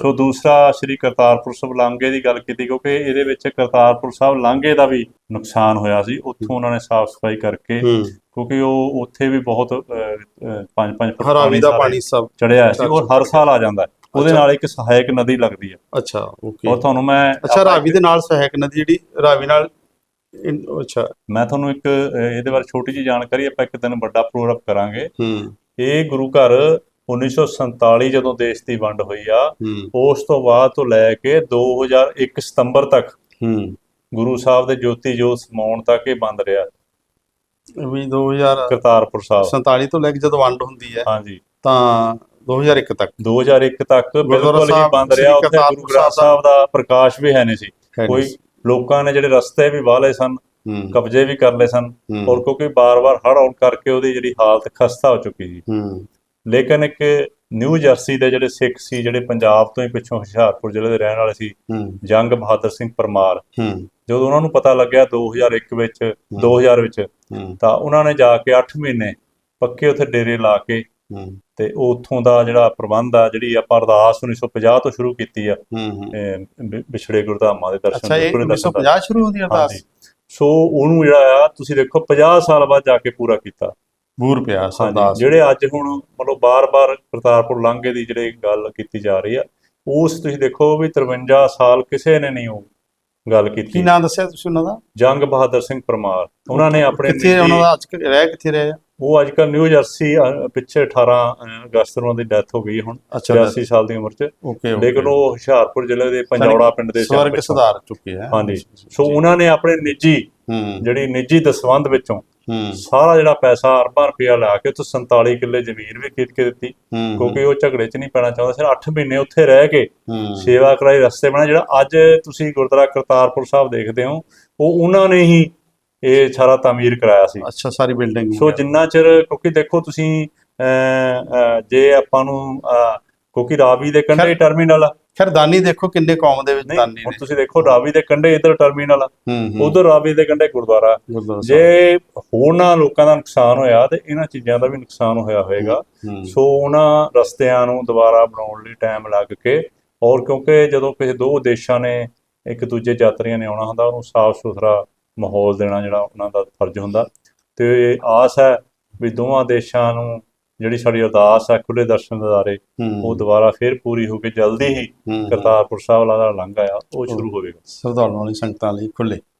ਸੋ ਦੂਸਰਾ ਸ਼੍ਰੀ ਕਰਤਾਰਪੁਰ ਸਾਹਿਬ ਲਾਂਘੇ ਦੀ ਗੱਲ ਕੀਤੀ ਕਿਉਂਕਿ ਇਹਦੇ ਵਿੱਚ ਕਰਤਾਰਪੁਰ ਸਾਹਿਬ ਲਾਂਘੇ ਦਾ ਵੀ ਨੁਕਸਾਨ ਹੋਇਆ ਸੀ। ਉੱਥੋਂ ਉਹਨਾਂ ਨੇ ਸਾਫ਼ ਸਫ਼ਾਈ ਕਰਕੇ ਕਿਉਂਕਿ ਉਹ ਉੱਥੇ ਵੀ ਬਹੁਤ 5-5 ਫੁੱਟ ਹਰਾਵੀ ਦਾ ਪਾਣੀ ਸਭ ਚੜਿਆ ਸੀ। ਔਰ ਹਰ ਸਾਲ ਆ ਜਾਂਦਾ। ਉਹਦੇ। ਨਾਲ ਇੱਕ ਸਹਾਇਕ ਨਦੀ ਲੱਗਦੀ ਹੈ। ਅੱਛਾ ਓਕੇ। ਔਰ ਤੁਹਾਨੂੰ ਮੈਂ ਅੱਛਾ ਰਾਵੀ ਦੇ ਨਾਲ ਸਹਾਇਕ ਨਦੀ ਜਿਹੜੀ ਰਾਵੀ ਨਾਲ ਅੱਛਾ। ਮੈਂ ਤੁਹਾਨੂੰ ਇੱਕ ਇਹਦੇ ਬਾਰੇ ਛੋਟੀ ਜਿਹੀ ਜਾਣਕਾਰੀ ਆਪਾਂ ਇੱਕ ਦਿਨ ਵੱਡਾ ਪ੍ਰੋਗਰਾਮ ਕਰਾਂਗੇ। ਹੂੰ। ਇਹ ਗੁਰੂ ਘਰ 1947 ਜਦੋਂ ਦੇਸ਼ ਦੀ ਵੰਡ ਹੋਈ ਆ ਉਸ ਤੋਂ ਬਾਅਦ ਤੋਂ ਲੈ ਕੇ 2001 ਸਤੰਬਰ ਤੱਕ ਗੁਰੂ ਸਾਹਿਬ ਦੇ ਜੋਤੀ ਜੋਤ ਸਮਾਉਣ ਤੱਕ ਇਹ ਬੰਦ ਰਿਹਾ। ਵੀ 2047 ਕਰਤਾਰਪੁਰ ਸਾਹਿਬ। ਤੋਂ ਲੈ ਕੇ ਜਦੋਂ ਵੰਡ ਹੁੰਦੀ ਹੈ ਹਾਂਜੀ। ਤਾਂ 2001 ਤੱਕ। 2001 ਤੱਕ ਬਿਲਕੁਲ ਹੀ ਬੰਦ ਰਿਹਾ। ਉੱਥੇ ਗੁਰੂ ਗ੍ਰੰਥ ਸਾਹਿਬ ਦਾ ਪ੍ਰਕਾਸ਼ ਵੀ ਹੈ ਨਹੀਂ ਸੀ। ਕੋਈ। ਲੋਕਾਂ ਨੇ ਜਿਹੜੇ ਰਸਤੇ ਵੀ ਵਾਲੇ ਸਨ ਕਬਜ਼ੇ ਵੀ ਕਰ ਲਏ ਸਨ। ਔਰ ਕਿਉਂਕਿ ਬਾਰ-ਬਾਰ ਹੜ੍ਹ ਆਉਣ ਕਰਕੇ ਉਹਦੀ ਜਿਹੜੀ ਹਾਲਤ ਖਸਤਾ ਹੋ ਚੁੱਕੀ ਸੀ। ਲੇਕਿਨ ਇੱਕ ਨਿਊ ਜਰਸੀ ਦੇ ਜਿਹੜੇ ਸਿੱਖ ਸੀ ਜਿਹੜੇ ਪੰਜਾਬ ਤੋਂ ਹੀ ਪਿੱਛੋਂ ਹੁਸ਼ਿਆਰਪੁਰ ਜ਼ਿਲ੍ਹੇ ਦੇ ਰਹਿਣ ਵਾਲੇ ਸੀ ਜੰਗ ਬਹਾਦਰ ਸਿੰਘ ਪਰਮਾਰ। ਜਦੋਂ ਉਹਨਾਂ ਨੂੰ ਪਤਾ ਲੱਗਿਆ 2001 ਵਿੱਚ 2000 ਵਿੱਚ ਤਾਂ ਉਹਨਾਂ ਨੇ ਜਾ ਕੇ 8 ਮਹੀਨੇ ਪੱਕੇ ਉੱਥੇ ਡੇਰੇ ਲਾ ਕੇ ਤੇ ਉੱਥੋਂ ਦਾ ਜਿਹੜਾ ਪ੍ਰਬੰਧ ਆ ਜਿਹੜੀ ਆਪਾਂ ਅਰਦਾਸ 1950 ਤੋਂ ਸ਼ੁਰੂ ਕੀਤੀ ਆ ਵਿਛੜੇ ਗੁਰਧਾਮਾਂ ਦੇ ਦਰਸ਼ਨ ਗੁਰਪੁਰੇ ਦਰਸ਼ਨ ਦਾ। 1950 ਸ਼ੁਰੂ ਹੁੰਦੀ ਅਰਦਾਸ? ਸੋ ਉਹਨੂੰ ਜਿਹੜਾ ਆ ਤੁਸੀਂ ਦੇਖੋ 50 ਸਾਲ ਬਾਅਦ ਜਾ ਕੇ ਪੂਰਾ ਕੀਤਾ। ਬੂਰ ਪਿਆ ਹਾਂਜੀ ਸਰਦਾਸ ਜਿਹੜੇ ਅੱਜ ਹੁਣ ਮਤਲਬ ਬਾਰ-ਬਾਰ ਕਰਤਾਰਪੁਰ ਲਾਂਘੇ ਦੀ ਜਿਹੜੇ ਗੱਲ ਕੀਤੀ ਜਾ ਰਹੀ ਆ ਉਸ ਤੁਸੀਂ ਦੇਖੋ ਵੀ 53 ਸਾਲ ਕਿਸੇ ਨੇ ਨਹੀਂ ਉਹ ਗੱਲ ਕੀ ਕੀਤੀ ਨਾਮ ਦੱਸਿਆ ਤੁਸੀਂ ਉਹਨਾਂ ਦਾ? ਜੰਗ ਬਹਾਦਰ ਸਿੰਘ ਪਰਮਾਰ। ਉਹਨਾਂ ਨੇ ਆਪਣੇ ਕਿੱਥੇ ਉਹਨਾਂ ਦਾ ਅੱਜ ਕੱਲ੍ਹ ਰਹਿ ਕਿੱਥੇ ਰਹੇ ਆ? ਉਹ ਅੱਜ ਕੱਲ ਨਿਊ ਜਰਸੀ ਅ, ਪਿੱਛੇ 18 ਅਗਸਤ ਨੂੰ ਉਹਨਾਂ ਦੀ ਡੈਥ ਹੋ ਗਈ ਹੁਣ ਅੱਛਾ 82 ਸਾਲ ਦੀ ਉਮਰ 'ਚ। ਓਕੇ ਲੇਕਿਨ ਉਹ ਹੁਸ਼ਿਆਰਪੁਰ ਜ਼ਿਲ੍ਹੇ ਦੇ ਪੰਜੌੜਾ ਪਿੰਡ ਦੇ ਸਵਰਗ ਸੁਧਾਰ ਚੁੱਕੇ ਆ ਹਾਂਜੀ। ਸੋ ਉਹਨਾਂ ਨੇ ਆਪਣੇ ਨਿੱਜੀ ਹੂੰ। ਜਿਹੜੀ ਨਿੱਜੀ ਦਸਵੰਧ ਵਿੱਚੋਂ ਸਾਰਾ ਜਿਹੜਾ ਪੈਸਾ ਅਰਬਾਂ ਰੁਪਇਆ ਲਾ ਕੇ ਉੱਥੇ 47 ਕਿੱਲੇ ਜ਼ਮੀਨ ਵੀ ਖਰੀਦ ਕੇ ਦਿੱਤੀ। ਕਿਉਂਕਿ ਉਹ ਝਗੜੇ 'ਚ ਨਹੀਂ ਪੈਣਾ ਚਾਹੁੰਦਾ ਸਿਰ 8 ਮਹੀਨੇ ਉੱਥੇ ਰਹਿ ਕੇ ਸੇਵਾ ਕਰਾਈ ਰਸਤੇ ਬਣਾ ਜਿਹੜਾ ਅੱਜ ਤੁਸੀਂ ਗੁਰਦੁਆਰਾ ਕਰਤਾਰਪੁਰ ਸਾਹਿਬ ਦੇਖਦੇ ਹੋ ਉਹ ਉਹਨਾਂ ਨੇ ਹੀ ਇਹ ਸਾਰਾ ਤਾਮੀਰ ਕਰਾਇਆ ਸੀ। ਅੱਛਾ ਸਾਰੀ ਬਿਲਡਿੰਗ ਸੋ ਜਿੰਨਾ ਚਿਰ ਕਿਉਂਕਿ ਦੇਖੋ ਤੁਸੀਂ ਜੇ ਆਪਾਂ ਨੂੰ ਕਿਉਂਕਿ ਰਾਵੀ ਦੇ ਕੰਢੇ ਟਰਮੀਨਲ ਆ। ਖੈਰ ਦਾਨੀ ਦੇਖੋ ਕਿੰਨੇ ਕੌਮ ਦੇ ਵਿੱਚ ਦਾਨੀ ਹੁਣ ਨੇ। ਤੁਸੀਂ ਦੇਖੋ ਰਾਵੀ ਦੇ ਕੰਢੇ ਇਧਰ ਟਰਮੀਨਲ ਆ ਹੂੰ ਹੂੰ। ਉਧਰ ਰਾਵੀ ਦੇ ਕੰਢੇ ਗੁਰਦੁਆਰਾ। ਗੁਰਦੁਆਰਾ ਸਾਹਿਬ। ਜੇ ਹੋਰਨਾਂ ਲੋਕਾਂ ਦਾ ਨੁਕਸਾਨ ਹੋਇਆ ਤੇ ਇਹਨਾਂ ਚੀਜ਼ਾਂ ਦਾ ਵੀ ਨੁਕਸਾਨ ਹੋਇਆ ਹੋਵੇਗਾ ਹੂੰ ਸੋ ਉਹਨਾਂ ਰਸਤਿਆਂ ਨੂੰ ਦੁਬਾਰਾ ਬਣਾਉਣ ਲਈ ਟਾਈਮ ਲੱਗ ਕੇ ਔਰ ਕਿਉਂਕਿ ਜਦੋਂ ਕਿਸੇ ਦੋ ਦੇਸ਼ਾਂ ਨੇ ਇੱਕ ਦੂਜੇ ਯਾਤਰੀਆਂ ਨੇ ਆਉਣਾ ਹੁੰਦਾ ਉਹਨੂੰ ਸਾਫ਼ ਸੁਥਰਾ ਮਾਹੌਲ ਦੇਣਾ ਜਿਹੜਾ ਉਹਨਾਂ ਦਾ ਫਰਜ਼ ਹੁੰਦਾ। ਤੇ ਆਸ ਹੈ ਵੀ ਦੋਵਾਂ ਦੇਸ਼ਾਂ ਨੂੰ ਜਿਹੜੀ ਸਾਡੀ ਅਰਦਾਸ ਹੈ ਖੁੱਲੇ ਦਰਸ਼ਨ ਦਿਦਾਰੇ ਹੂੰ। ਉਹ ਦੁਬਾਰਾ ਫੇਰ ਪੂਰੀ ਹੋ ਕੇ ਜਲਦੀ ਹੀ ਕਰਤਾਰਪੁਰ ਸਾਹਿਬ ਦਾ ਲੰਘਾ ਆ ਉਹ ਸ਼ੁਰੂ ਹੋਵੇਗਾ। ਸਰਦਾਰਾਂ ਵਾਲੀ ਸੰਗਤਾਂ ਲਈ ਖੁੱਲੇ